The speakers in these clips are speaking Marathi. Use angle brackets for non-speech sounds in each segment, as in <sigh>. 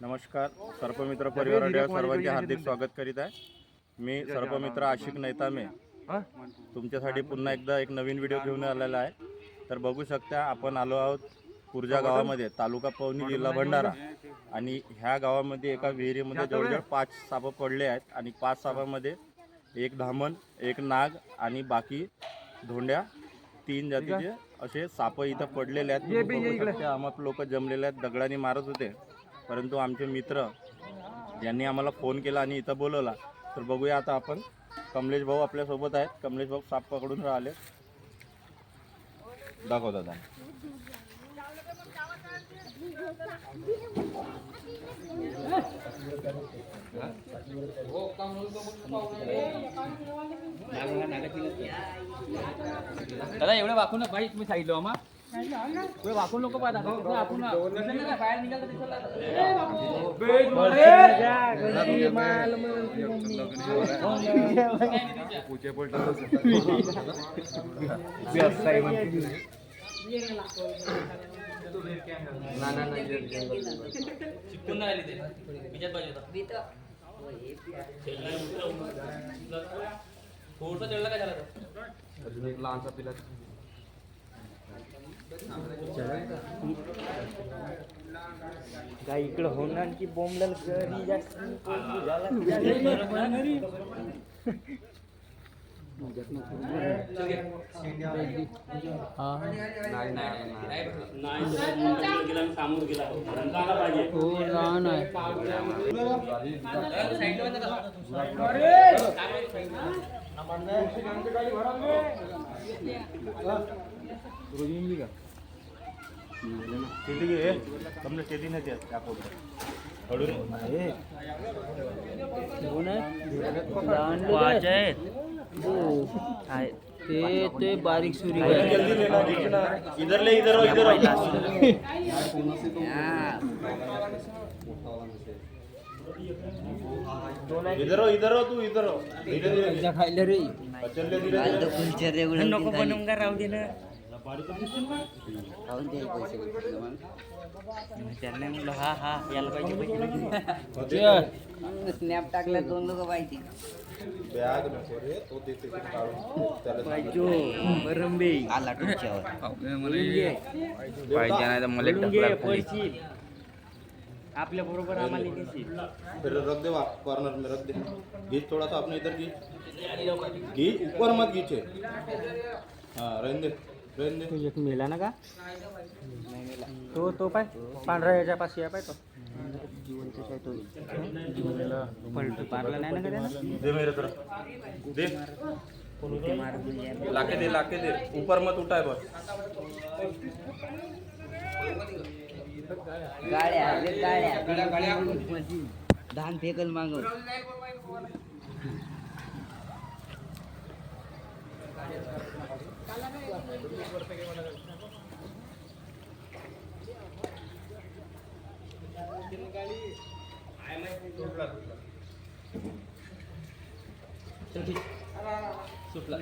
नमस्कार सर्पमित्र परिवाराच्या सर्वांचे हार्दिक स्वागत करीत आहे. मी सर्पमित्र आशिक नैतामे. तुमच्यासाठी पुन्हा एकदा एक नवीन व्हिडिओ घेऊन आलेला आहे. तर बघू शकता आपण आलो आहोत कुर्जा गावामध्ये तालुका पवनी जिल्हा भंडारा. आणि ह्या गावामध्ये एका विहिरीमध्ये जवळजवळ पाच सापं पडले आहेत आणि पाच सापामध्ये एक धामण एक नाग आणि बाकी धोंड्या तीन जातीचे असे साप इथं पडलेले आहेत. आम्हाला लोक जमलेले आहेत. दगडाने मारत होते. परंतु आमचे मित्र यांनी आम्हाला फोन केला आणि इथं बोलवला तर बघूया आता आपण. कमलेश भाऊ आपल्यासोबत आहेत. कमलेश भाऊ साप पकडून राहिले. दाखव दादा. दादा एवढं वाकून नका तुम्ही सांगितलं हो, मा एवढं वाकून नको पाहा दादा एवढं वाकून नका. कसं नाही का, बाहेर निघाल तर दिसेल चिपकून नाही आली ते बिजात पाहिजे होता थोडसा चढला काय झाला तो? काय इकडं होणार की बोंबल घरी जास्त कमलेश शेती नाही देत त्या पोटात. हळून पाच आहेत आहे. ते ते बारीक सुरी जल्दी लेना, खींचना. इधर ले इधर हो, इधर हो. <laughs> इधर हो इधर हो तू इधर हो। धीरे धीरे। खायला रे। चल ले धीरे धीरे। नको बनवून का राहू दे ना. त्यांना म्हटलं हा हा याला पाहिजे स्नॅप टाकला दोन लोक पाहिजे. बॅग नको रे तो देते काढून. आला तुमच्यावर. पाहिजे नाही तर मला पैसे. आपल्या बरोबर आम्हाला देशील फिर रख दे वहाँ कॉर्नर में रख दे. घीच थोड़ा सा अपने इधर घीच घी ऊपर मत घीचे हाँ रहने दे रहने दे. एक मेला ना का? तो तो पाय पांढरा याच्या पाशी आहे पाय तो. पलटू पारला नाही ना का? दे मेरे तरफ. दे. लाके दे लाके दे. ऊपर मत उठाए बस. धान फेकल मांग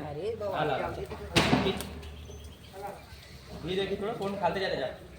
अरे थोड़ा फ़ोन खाते जाते जाते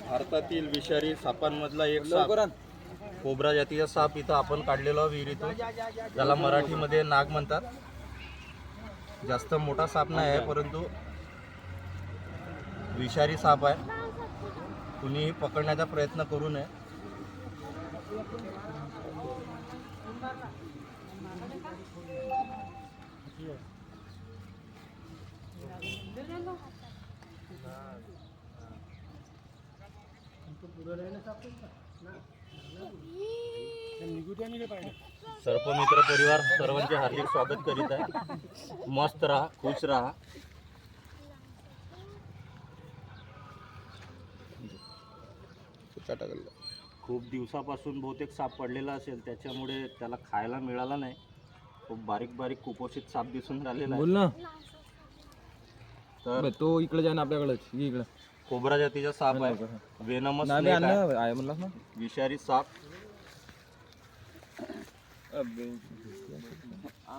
भारतातील विषारी सापांमधला एक साप. कोब्रा जातीचा साप इथं आपण काढलेला विहिरीतून. ज्याला मराठीमध्ये नाग म्हणतात. जास्त मोठा साप नाही आहे परंतु विषारी साप आहे. कुणीही पकडण्याचा प्रयत्न करू नये. सर्पमित्र परिवार सर्वांचे हार्दिक स्वागत करीत आहे. मस्त राहा खुश राहा. खूप दिवसापासून बहुतेक साप पडलेला असेल त्याच्यामुळे त्याला खायला मिळाला नाही. खूप बारीक बारीक कुपोषित साप दिसून राहिलेला आहे. तर तो इकडे जा ना आपल्याकडेच. ये इकडे. कोबरा जातीचा साप आहे. वेनमस आहे. म्हणलास ना? विषारी साप. हा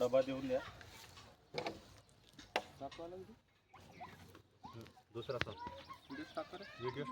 डबा देऊन द्या. दुसरा साप. व्हिडिओ